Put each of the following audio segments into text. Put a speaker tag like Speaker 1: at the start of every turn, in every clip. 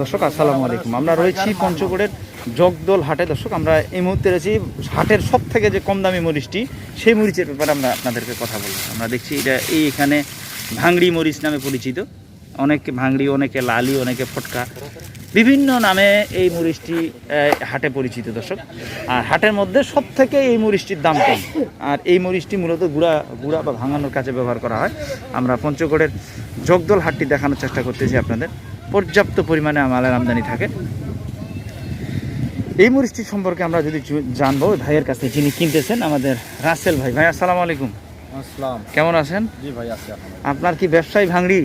Speaker 1: দর্শক, আসসালামু আলাইকুম। আমরা রয়েছি পঞ্চগড়ের জগদল হাটে। দর্শক, আমরা এই মুহূর্তে রয়েছি হাটের সব থেকে যে কম দামি মরিচটি, সেই মরিচের ব্যাপারে আমরা আপনাদেরকে কথা বলব। আমরা দেখছি এটা এই এখানে ভাংড়ি মরিচ নামে পরিচিত। অনেকে ভাংড়ি অনেকে লালি, অনেকে ফটকা। বিভিন্ন নামে এই মরিচটি হাটে পরিচিত দর্শক। আর হাটের মধ্যে সব থেকে এই মরিচটির দাম কম। আর এই মরিচটি মূলত গুঁড়া গুঁড়া বা ভাঙানোর কাজে ব্যবহার করা হয়। আমরা পঞ্চগড়ের জগদল হাটটি দেখানোর চেষ্টা করতেছি আপনাদের। পর্যাপ্ত পরিমাণে আমাদের আমদানি থাকে। এই মরিচটি সম্পর্কে আমরা যদি জানব ভাইয়ের কাছে যিনি কিনতেছেন আমাদের রাসেল ভাই। ভাই আসসালামু আলাইকুম।
Speaker 2: আসসালাম।
Speaker 1: কেমন আছেন?
Speaker 2: জি ভাই আছি
Speaker 1: আপনার কি ব্যবসায়ী ভাঙড়ি?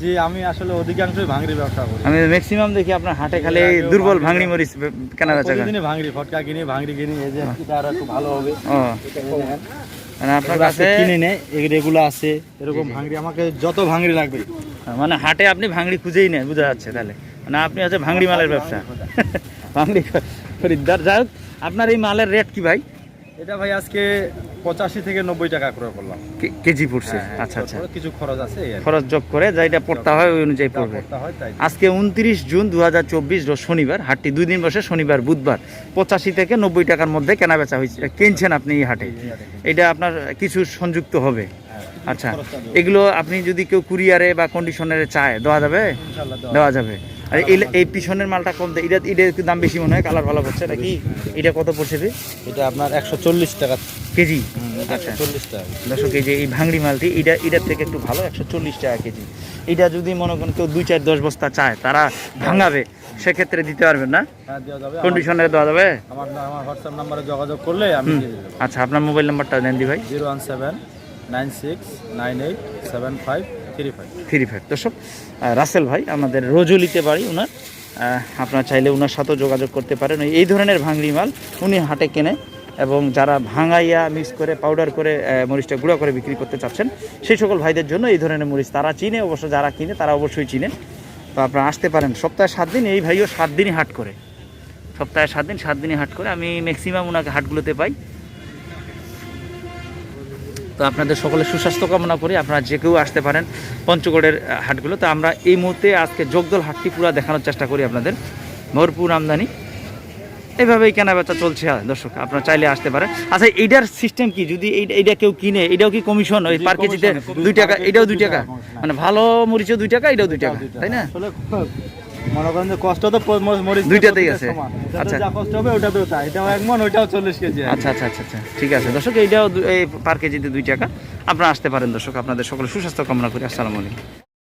Speaker 2: জি আমি আসলে অধিকাংশই ভাঙড়ি ব্যবসা করি।
Speaker 1: আমি ম্যাক্সিমাম দেখি আপনার হাটে খালি দুর্বল
Speaker 2: ভাঙড়ি
Speaker 1: মরিচ কেনা বেচা?
Speaker 2: প্রতিদিনই ভাঙড়ি ফটকা কিনি ভাঙড়ি কিনি এই যে এটা আরও একটু ভালো হবে।
Speaker 1: ও। মানে আপনার কাছে
Speaker 2: কিনে নেয় এগুলো আছে এরকম ভাঙড়ি আমাকে যত ভাঙড়ি লাগবে।
Speaker 1: মানে হাটে আপনি ভাঙড়ি খুঁজেই নেন বোঝা যাচ্ছে তাহলে। মানে আপনি হচ্ছে ভাঙড়ি মালের ব্যবসা। ভাঙড়ি খরিদ্দার। যাই হোক আপনার এই মালের রেট কি ভাই?
Speaker 2: এটা ভাই আজকে পঁচাশি থেকে নব্বই টাকা করে করলাম।
Speaker 1: কেজি পড়ছে?
Speaker 2: হ্যাঁ,
Speaker 1: আচ্ছা আচ্ছা।
Speaker 2: কিছু খরচ আছে।
Speaker 1: খরচ যোগ করে যেটা পড়তে হয় ওই অনুযায়ী পড়বে।
Speaker 2: হয়
Speaker 1: আজকে উনত্রিশ জুন দু হাজার চব্বিশ শনিবার হাটটি দুই দিন বসে শনিবার বুধবার। পঁচাশি থেকে নব্বই টাকার মধ্যে কেনা বেচা হয়েছে কিনছেন আপনি এই হাটে। এটা আপনার কিছু সংযুক্ত হবে।
Speaker 2: হ্যাঁ,
Speaker 1: আচ্ছা এগুলো আপনি যদি কেউ কুরিয়ারে বা কন্ডিশনারে চায় দেওয়া যাবে?
Speaker 2: দেওয়া
Speaker 1: যাবে। আর এই এই পিছনের মালটা কম দেয় এটা একটু দাম বেশি মনে হয় কালার ভালো করছে নাকি? এটা কত পড়ছে?
Speaker 2: এটা? আপনার একশো চল্লিশ টাকা।
Speaker 1: কেজি?
Speaker 2: আচ্ছা। চল্লিশ টাকা
Speaker 1: এই যে এই ভাঙড়ি মালটি এটা এটার থেকে একটু ভালো একশো চল্লিশ টাকা কেজি। এটা যদি মনে করেন কেউ দুই চার দশ বস্তা চায় তারা ভাঙাবে সেক্ষেত্রে দিতে পারবেন না?
Speaker 2: হ্যাঁ দেওয়া যাবে। আমার আমার হোয়াটসঅ্যাপ নাম্বারে যোগাযোগ করলে আমি
Speaker 1: আচ্ছা আপনার মোবাইল নাম্বারটা দেন দি ভাই।
Speaker 2: Zero one seven nine six nine eight seven five three five
Speaker 1: দর্শক রাসেল ভাই, আমাদের রজলিতে বাড়ি ওনার আপনারা চাইলে ওনার সাথেও যোগাযোগ করতে পারেন। এই ধরনের ভাঙড়ি মাল উনি হাটে কেনে এবং যারা ভাঙাইয়া মিক্স করে পাউডার করে মরিচটা গুঁড়া করে বিক্রি করতে চাচ্ছেন, সেই সকল ভাইদের জন্য এই ধরনের মরিচ তারা চিনে, অবশ্য যারা কিনে তারা অবশ্যই চিনে তো আপনারা আসতে পারেন। সপ্তাহে সাত দিন, এই ভাইও সাত দিনই হাট করে। সপ্তাহে সাত দিন, সাত দিনই হাট করে। আমি ম্যাক্সিমাম ওনাকে হাটগুলোতে পাই। তো আপনাদের সকলের সুস্বাস্থ্য কামনা করি। আপনারা যে কেউ আসতে পারেন পঞ্চগড়ের হাটগুলো। তো আমরা এই মুহূর্তে আজকে যোগদল হাটটি পুরো দেখানোর চেষ্টা করি আপনাদের। ভরপুর আমদানি। এইভাবেই কেনা বেচা চলছে দর্শক আপনারা চাইলে আসতে পারেন। আচ্ছা এইটার সিস্টেম কি? যদি এই- এইটা কেউ কিনে এটাও কি কমিশন ওই পার কেজিতে দুই টাকা এটাও দুই টাকা? মানে ভালো মরিচও দুই টাকা এটাও দুই টাকা তাই না?
Speaker 2: মনে করেন যে কষ্ট তো মরিচ
Speaker 1: দুইটাতেই আছে। আচ্ছা।
Speaker 2: যা কষ্ট হবে ওটাতেও তাই। এটাও এক মন ওইটাও চল্লিশ কেজি
Speaker 1: আচ্ছা আচ্ছা আচ্ছা আচ্ছা। ঠিক আছে। দর্শক এইটাও এই পার কেজিতে দুই টাকা। আপনারা আসতে পারেন দর্শক। আপনাদের সকলে সুস্বাস্থ্য কামনা করি। আসসালামু আলাইকুম।